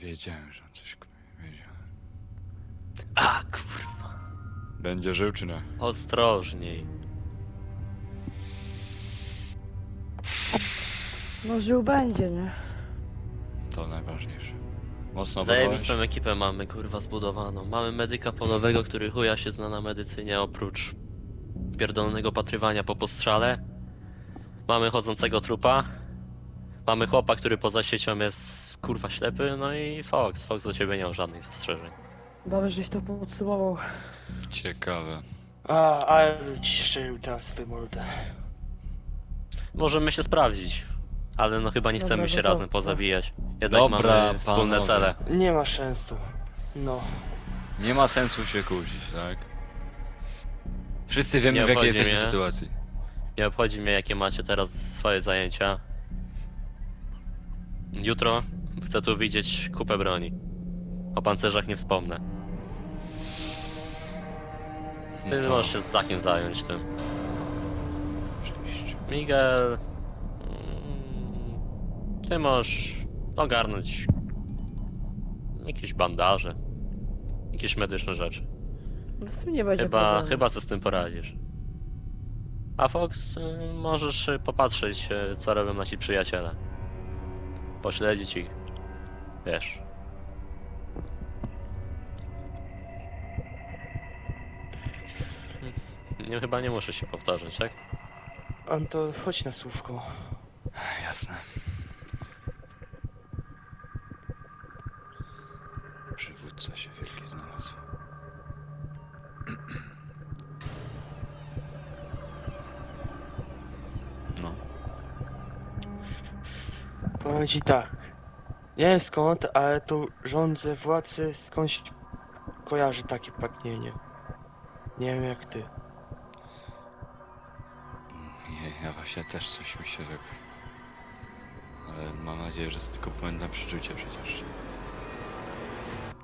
Wiedziałem, że on coś kmie. Wiedziałem. A kurwa. Będzie żył czy nie? Ostrożniej. No żył będzie, nie? To najważniejsze. Mocno? Zajebistą ekipę mamy kurwa zbudowaną. Mamy medyka polowego, który chuja się zna na medycynie oprócz pierdolonego patrywania po postrzale. Mamy chodzącego trupa. Mamy chłopa, który poza siecią jest kurwa ślepy, no i Fox. Fox do ciebie nie miał żadnych zastrzeżeń. Dobrze, żeś to podsumował. Ciekawe. A, ale ci szczelił teraz swoją mordę. Możemy się sprawdzić. Ale no chyba nie chcemy Dobra, się no to- razem pozabijać. Jednak Dobra, mamy wspólne panowie. cele. Nie ma sensu. No. Nie ma sensu się kłócić, tak? Wszyscy wiemy Nie w jakiej obchodzi jesteśmy mnie. sytuacji. Nie obchodzi mnie jakie macie teraz swoje zajęcia. Jutro chcę tu widzieć kupę broni. O pancerzach nie wspomnę. Ty No to- możesz się z Zakiem zająć tym. Oczywiście. Miguel... mm, Ty możesz ogarnąć jakieś bandaże. Jakieś medyczne rzeczy. No z tym nie będzie Chyba, problemu. chyba sobie z tym poradzisz. A Fox, y, możesz y, popatrzeć, y, co robią nasi przyjaciele. Pośledzić ich. Wiesz. Nie, chyba nie muszę się powtarzać, tak? Anto, chodź na słówko. Jasne. Przywódca się wielki znalazł. No, Powiem ci tak. Nie wiem skąd, ale tu rządzę władcy skądś kojarzy takie pragnienie. Nie wiem jak ty. nie, ja właśnie też coś mi się tak... Ale mam nadzieję, że to tylko błędne przeczucie przecież.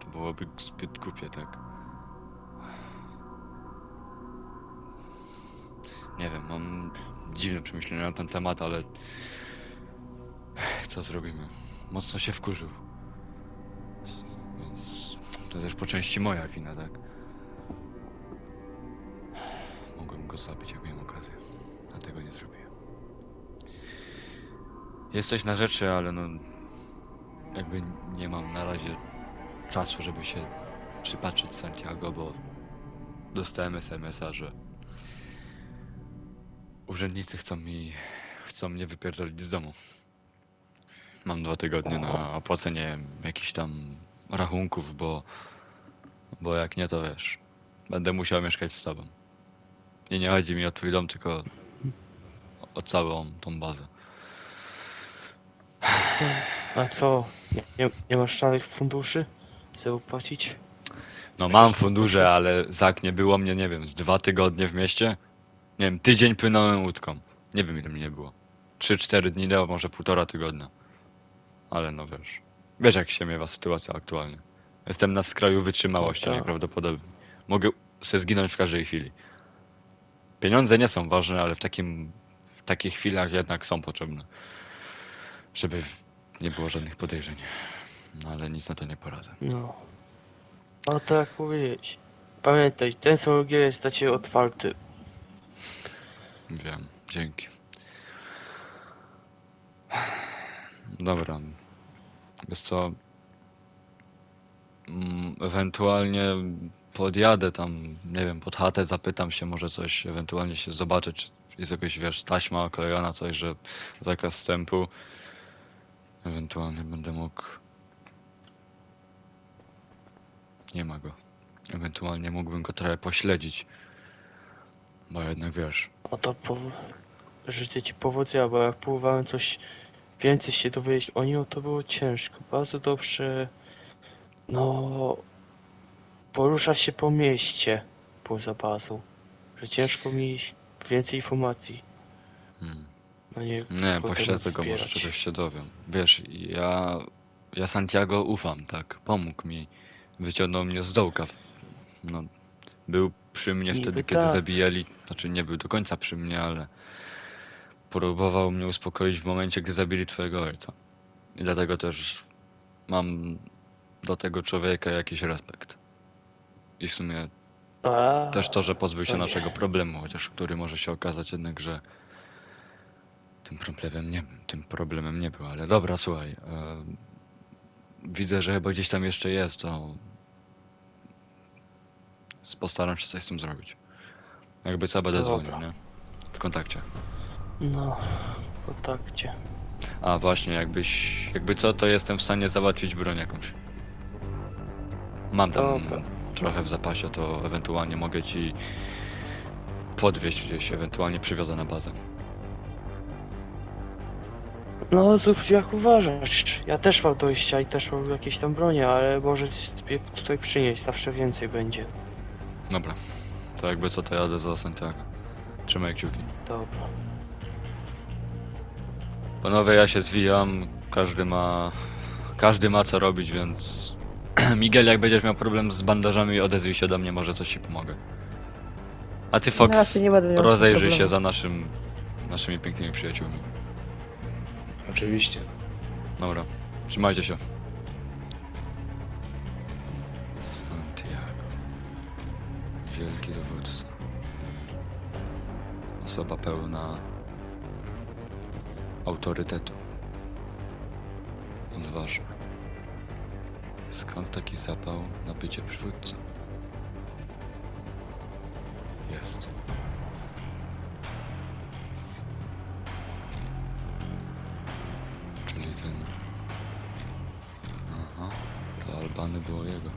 To byłoby zbyt głupie, tak? Nie wiem, mam dziwne przemyślenia na ten temat, ale... Co zrobimy? Mocno się wkurzył. Więc to też po części moja wina, tak? Mogłem go zabić, jak miałem okazję. A tego nie zrobiłem. Jesteś na rzeczy, ale no... Jakby nie mam na razie czasu, żeby się przypatrzeć Santiago, bo dostałem SMS-a, że urzędnicy chcą mi, chcą mnie wypierdolić z domu. Mam dwa tygodnie na opłacenie jakichś tam rachunków, bo, bo jak nie to wiesz, będę musiał mieszkać z tobą. I nie chodzi mi o twój dom, tylko o całą tą bazę. A co? Nie, nie, nie masz żadnych funduszy? Chcę opłacić? No mam fundusze, ale Zak nie było mnie, nie wiem, z dwa tygodnie w mieście? Nie wiem, tydzień płynąłem łódką. Nie wiem ile mi nie było. 3-4 dni dało, może półtora tygodnia. Ale no wiesz. Wiesz jak się miewa sytuacja aktualnie. Jestem na skraju wytrzymałości No tak. najprawdopodobniej. Mogę se zginąć w każdej chwili. Pieniądze nie są ważne, ale w takim w takich chwilach jednak są potrzebne. Żeby nie było żadnych podejrzeń. No ale nic na to nie poradzę. No. A tak jak powiedzieć. Pamiętaj, ten samolot jest dla ciebie otwarty. Wiem, dzięki. Dobra. Wiesz co? Mm, Ewentualnie podjadę tam, nie wiem, pod chatę, zapytam się, może coś, ewentualnie się zobaczę, czy jest jakaś, wiesz, taśma oklejona, coś, że zakaz wstępu. Ewentualnie będę mógł... Nie ma go. Ewentualnie mógłbym go trochę pośledzić. Bo jednak, wiesz, No to po... życzę ci powodzenia, bo jak próbowałem coś więcej się dowiedzieć o nim, to było ciężko. Bardzo dobrze, no, porusza się po mieście poza bazą. Że ciężko mi więcej informacji. Hmm. No nie, Nie, pośledzę go, może czegoś się dowiem. Wiesz, ja, ja Santiago ufam, tak? Pomógł mi, wyciągnął mnie z dołka. No, był przy mnie Niby wtedy, kiedy tak. zabijali, znaczy nie był do końca przy mnie, ale próbował mnie uspokoić w momencie, gdy zabili twojego ojca. I dlatego też mam do tego człowieka jakiś respekt. I w sumie A, też to, że pozbył się naszego problemu, chociaż który może się okazać jednak, że tym problemem nie, tym problemem nie był. Ale dobra, słuchaj. E, widzę, że chyba gdzieś tam jeszcze jest, to s- postaram się coś z tym zrobić. Jakby co będę Dobra. dzwonił, nie? W kontakcie. No, w kontakcie. A właśnie, jakbyś, jakby co, to jestem w stanie załatwić broń jakąś. Mam tam Dobra. trochę w zapasie, to ewentualnie mogę ci podwieźć gdzieś, ewentualnie przywiozę na bazę. No, zrób jak uważasz. Ja też mam dojścia i też mam jakieś tam bronie, ale może sobie tutaj przynieść, zawsze więcej będzie. Dobra, to jakby co, to jadę za Santiago. Trzymaj kciuki. Dobra. Panowie, ja się zwijam, każdy ma, każdy ma co robić, więc Miguel, jak będziesz miał problem z bandażami, odezwij się do mnie, może coś ci pomogę. A ty, Na Fox, razie nie będę miał rozejrzyj problemu. się za naszym, naszymi pięknymi przyjaciółmi. Oczywiście. Dobra, trzymajcie się. Santiago. Wielki dowódca. Osoba pełna autorytetu. Odważny. Skąd taki zapał na bycie przywódcą? Jest. Czyli ten... Aha, to Albany było jego.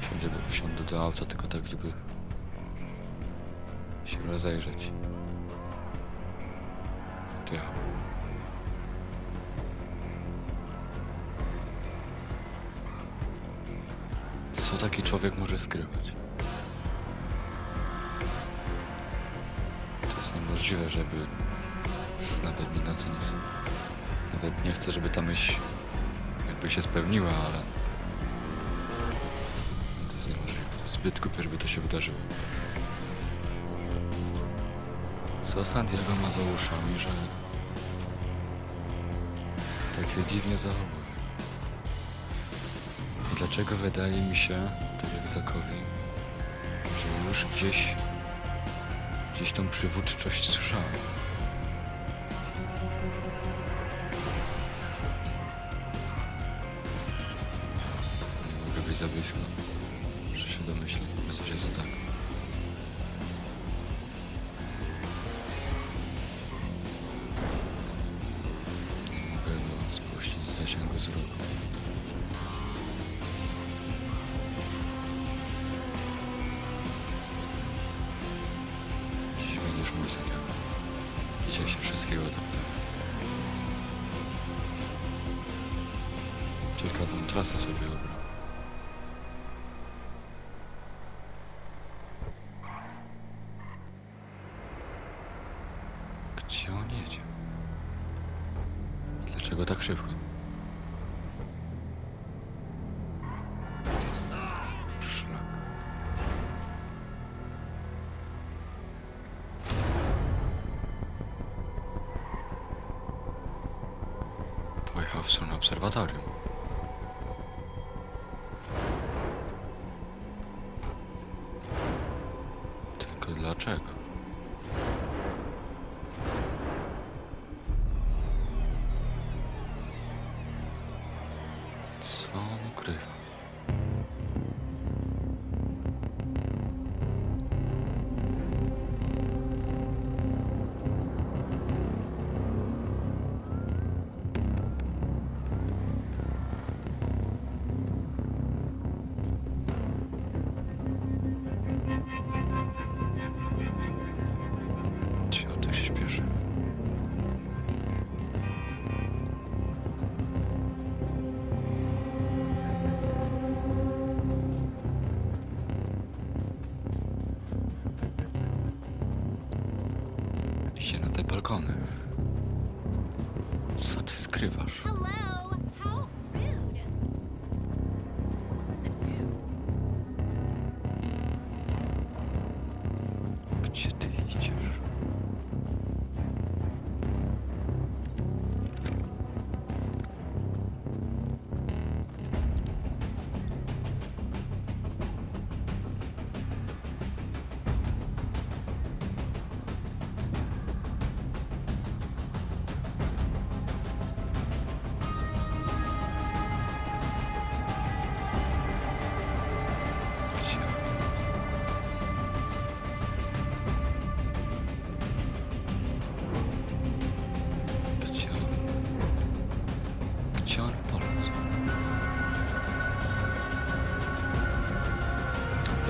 Wsiądzie do, wsiądę do auta tylko tak, żeby rozejrzeć. Co taki człowiek może skrywać? To jest niemożliwe, żeby nawet mi na to nie... Nawet nie chcę, żeby ta myśl jakby się spełniła, ale... To jest niemożliwe. Zbyt głupie, żeby to się wydarzyło. Co Santiago ma za uszami, że... Tak dziwnie zachowuje. I dlaczego wydaje mi się, tak jak Zakowi, że już gdzieś... Gdzieś tą przywódczość słyszałem. Nie mogę być za blisko, że się domyśli, że coś jest tak. Dzisiaj się wszystkiego dowiemy. Ciekawą trasę sobie obrał. Gdzie on jedzie? Dlaczego tak szybko? Obserwatorium. Tylko dlaczego? Co ty skrywasz?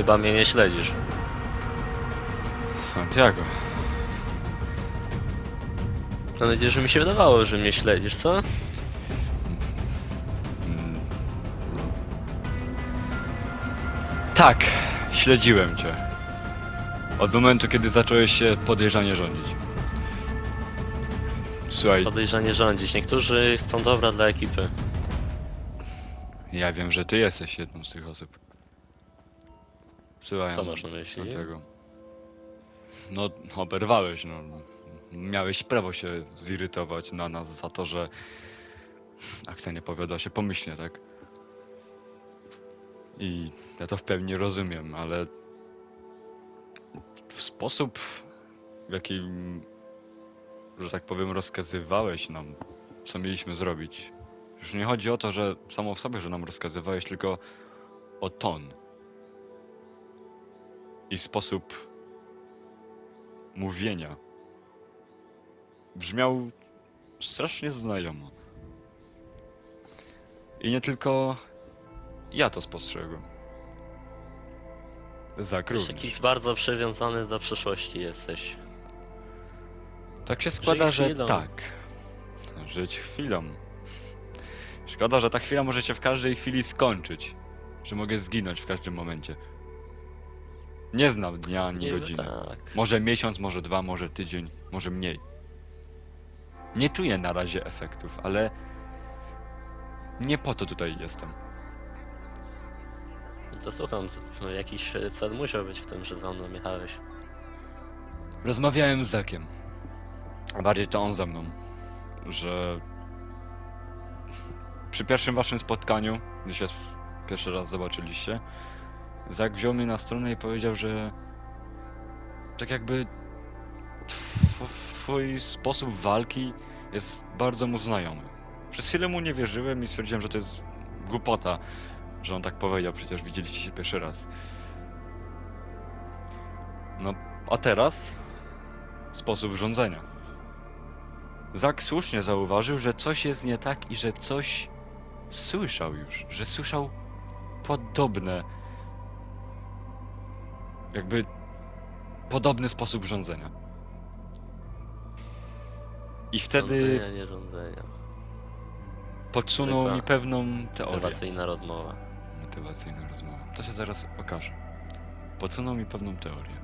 Chyba mnie nie śledzisz. Santiago. Mam nadzieję, że mi się wydawało, że mnie śledzisz, co? Mm. Tak, śledziłem cię. Od momentu, kiedy zacząłeś się podejrzanie rządzić. Słuchaj, Podejrzanie rządzić. Niektórzy chcą dobra dla ekipy. ja wiem, że ty jesteś jedną z tych osób. Słuchaj, Co masz na myśli? No, oberwałeś, no. Miałeś prawo się zirytować na nas za to, że akcja nie powiodła się pomyślnie, tak? I ja to w pełni rozumiem, ale w sposób, w jaki, że tak powiem, rozkazywałeś nam, co mieliśmy zrobić. Już nie chodzi o to, że samo w sobie, że nam rozkazywałeś, tylko o ton. I sposób mówienia. Brzmiał strasznie znajomo. I nie tylko ja to spostrzegłem. Zak Jesteś również. jakiś bardzo przywiązany do przeszłości jesteś. Tak się składa, że chwilą. tak. Żyć chwilą. Szkoda, że ta chwila może się w każdej chwili skończyć. Że mogę zginąć w każdym momencie. Nie znam dnia ani Nie, godziny. Tak. Może miesiąc, może dwa, może tydzień, może mniej. Nie czuję na razie efektów, ale nie po to tutaj jestem. To słucham, z- no, jakiś cel musiał być w tym, że za mną jechałeś. Rozmawiałem z Zakiem. A bardziej to on ze mną. Że przy pierwszym waszym spotkaniu, gdy się pierwszy raz zobaczyliście, Zak wziął mnie na stronę i powiedział, że tak jakby tw- twój sposób walki jest bardzo mu znajomy. Przez chwilę mu nie wierzyłem i stwierdziłem, że to jest głupota, że on tak powiedział, przecież widzieliście się pierwszy raz. No, a teraz sposób rządzenia. Zak słusznie zauważył, że coś jest nie tak i że coś słyszał już, że słyszał podobne, jakby podobny sposób rządzenia. I wtedy Rządzenia, nie rządzenia. podsunął zwykła mi pewną teorię. Motywacyjna rozmowa. Motywacyjna rozmowa. To się zaraz okaże. Podsunął mi pewną teorię.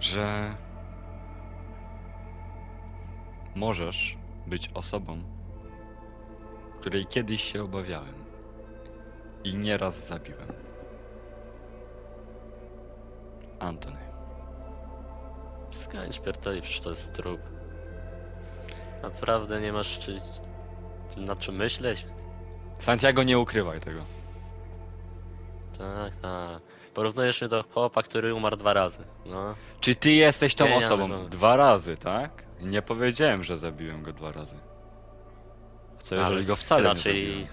Że możesz być osobą, której kiedyś się obawiałem i nieraz zabiłem. Antony. Skończ pierdoli, przecież to jest trup. Naprawdę nie masz czy... nad czym myśleć? Santiago, nie ukrywaj tego. Tak, tak. Porównujesz mnie do chłopa, który umarł dwa razy. No. Czy ty jesteś tą Nie, nie, osobą? Dwa razy, tak? Nie powiedziałem, że zabiłem go dwa razy. Co jeżeli Ale go wcale raczej nie zabiłem?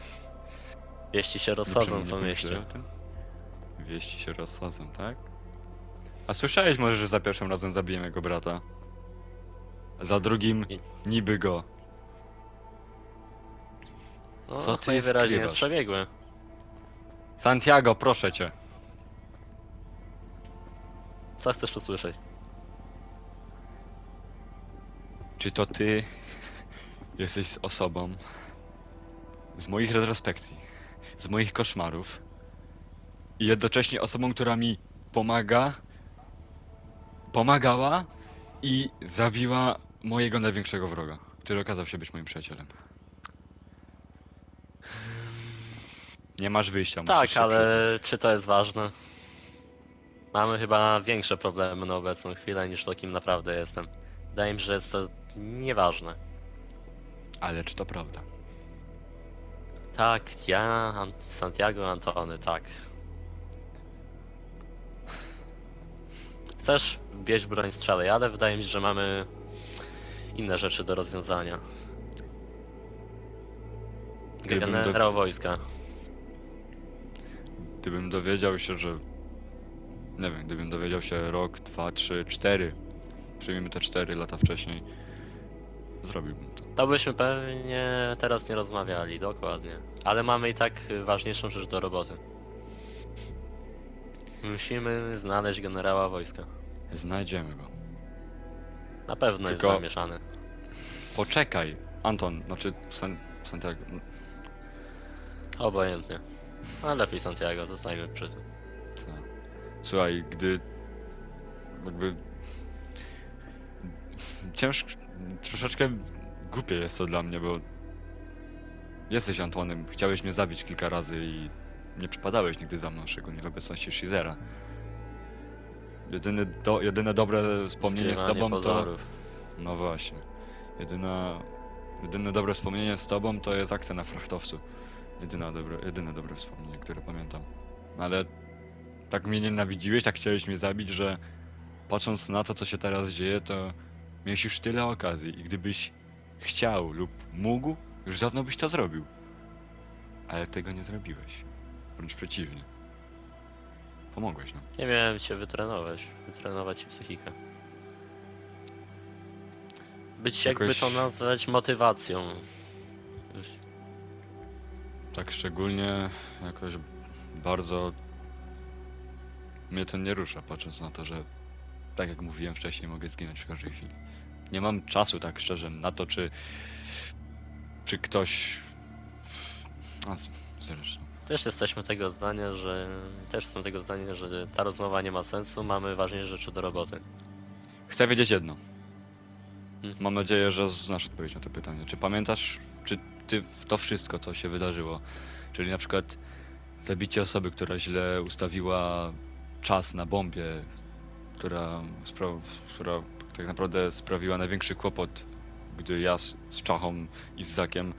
Wieści się Nie rozchodzą po mieście. o tym. Wieści się rozchodzą, tak? A słyszałeś może, że za pierwszym razem zabiłem jego brata? Za drugim niby go. No, Co ty najwyraźniej skrywasz? jest przebiegły. Santiago, proszę cię. Co chcesz usłyszeć? Czy to ty jesteś z osobą z moich retrospekcji, z moich koszmarów i jednocześnie osobą, która mi pomaga, pomagała i zabiła mojego największego wroga, który okazał się być moim przyjacielem. Nie masz wyjścia, musisz Tak, się ale przyznać. czy to jest ważne? Mamy chyba większe problemy na obecną chwilę niż to, kim naprawdę jestem. Wydaje mi się, że jest to nieważne. Ale czy to prawda? Tak, ja, An- Santiago, Antony, tak. Chcesz bierz broń strzelaj, ale wydaje mi się, że mamy inne rzeczy do rozwiązania. Gdybym do- Generał wojska. Gdybym dowiedział się, że. Nie wiem, gdybym dowiedział się rok, dwa, trzy, cztery. Przyjmijmy te cztery lata wcześniej. Zrobiłbym to. To byśmy pewnie teraz nie rozmawiali, dokładnie. Ale mamy i tak ważniejszą rzecz do roboty. Musimy znaleźć generała wojska. Znajdziemy go. Na pewno Tylko- jest zamieszany. Poczekaj, Anton, znaczy San, Santiago. Obojętnie. Ale lepiej Santiago, zostańmy przy tym. Co? Słuchaj, gdy jakby ciężko, troszeczkę głupie jest to dla mnie, bo jesteś Antonem, chciałeś mnie zabić kilka razy i nie przypadałeś nigdy za mną, szczególnie w obecności Shizera. Jedyne, do, jedyne dobre wspomnienie z tobą to... pozorów. No właśnie. Jedyna, jedyne dobre wspomnienie z tobą to jest akcja na frachtowcu. Jedyna dobre, jedyne dobre wspomnienie, które pamiętam. Ale tak mnie nienawidziłeś, tak chciałeś mnie zabić, że patrząc na to, co się teraz dzieje, to miałeś już tyle okazji i gdybyś chciał lub mógł, już dawno byś to zrobił. Ale tego nie zrobiłeś. Wręcz przeciwnie. Pomogłeś nam. Nie miałem cię wytrenować. Wytrenować ci psychikę. Być jakby Jakoś- to nazwać motywacją. Tak szczególnie jakoś bardzo mnie to nie rusza, patrząc na to, że tak jak mówiłem wcześniej, mogę zginąć w każdej chwili. Nie mam czasu tak szczerze na to, czy czy ktoś a, z- zresztą. Też jesteśmy tego zdania, że. Też jestem tego zdania, że ta rozmowa nie ma sensu, mamy ważniejsze rzeczy do roboty. Chcę wiedzieć jedno. Mhm. Mam nadzieję, że znasz odpowiedź na to pytanie. Czy pamiętasz, czy ty w to wszystko, co się wydarzyło, czyli na przykład zabicie osoby, która źle ustawiła czas na bombie, która, spra- która tak naprawdę sprawiła największy kłopot, gdy ja z, z Czachą i z Zakiem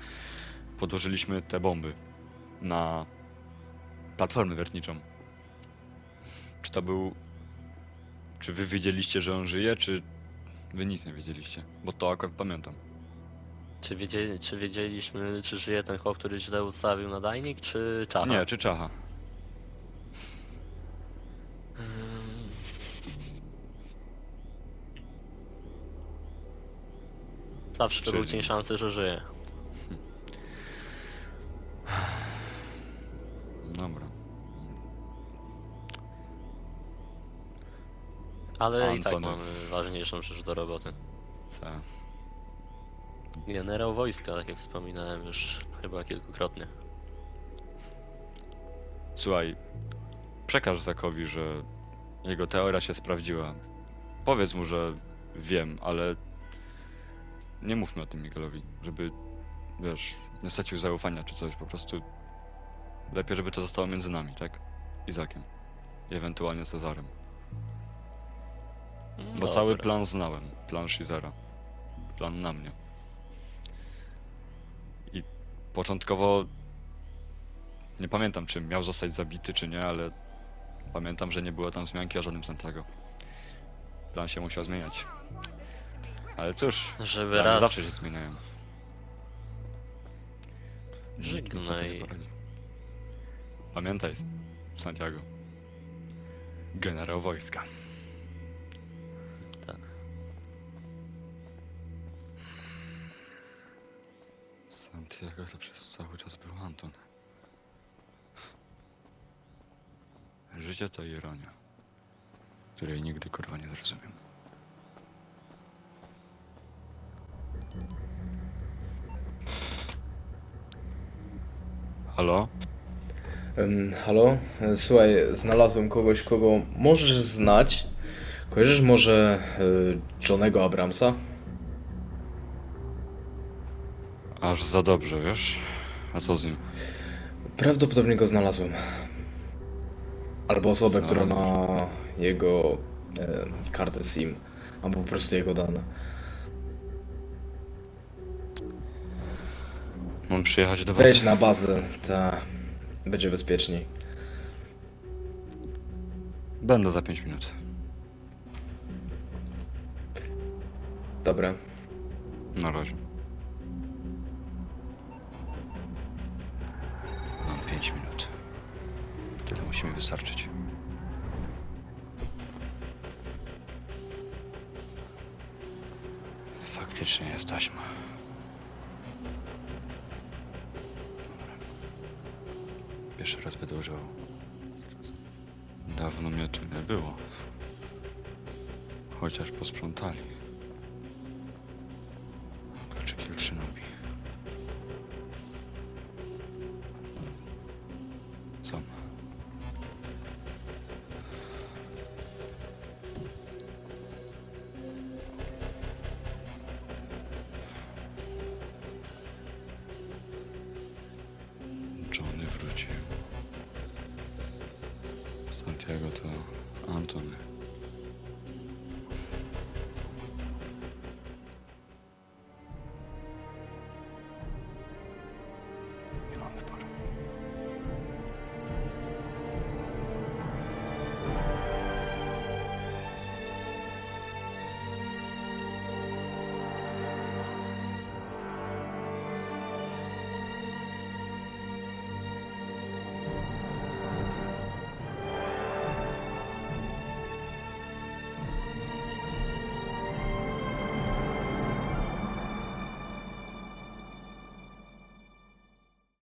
podłożyliśmy te bomby na platformę wiertniczą. Czy to był... Czy wy wiedzieliście, że on żyje, czy Wy nic nie wiedzieliście, bo to akurat pamiętam. Czy, wiedzieli, czy wiedzieliśmy, czy żyje ten chłop, który źle ustawił nadajnik, czy czacha? Nie, czy Czacha. Mm. Zawsze był Czyli- cień szansy, że żyje. Ale i tak Antony. mamy ważniejszą rzecz do roboty. Co? Generał wojska, tak jak wspominałem już chyba kilkukrotnie. Słuchaj, przekaż Zakowi, że jego teoria się sprawdziła. Powiedz mu, że wiem, ale nie mówmy o tym Miguelowi, żeby, wiesz, nie stracił zaufania czy coś, po prostu lepiej, żeby to zostało między nami, tak? Izakiem. I ewentualnie Cezarem. Bo Dobra. cały plan znałem. Plan Shizera. Plan na mnie. I początkowo nie pamiętam, czy miał zostać zabity, czy nie, ale pamiętam, że nie było tam wzmianki o żadnym Santiago. Plan się musiał zmieniać. Ale cóż, Żeby plany raz zawsze się zmieniają. Nikt Żegnaj. nie poradzi. Pamiętaj, Santiago. Generał wojska. Santiago to przez cały czas był Anton. Życie to ironia, której nigdy kurwa nie zrozumiem. Halo? Halo? Słuchaj, znalazłem kogoś, kogo możesz znać. Kojarzysz może e, Johnego Abramsa? Aż za dobrze, wiesz? A co z nim? Prawdopodobnie go znalazłem. Albo osobę, która ma jego e, kartę SIM, albo po prostu jego dane. Mam przyjechać do was? Wejdź na bazę, ta będzie bezpieczniej. Będę za 5 minut. Dobra. Na razie. Musi mi wystarczyć. Faktycznie jest taśma. Dobra. Pierwszy raz będę używał. Dawno mnie tu nie było. Chociaż posprzątali. Johnny wrócił. Santiago to Antony.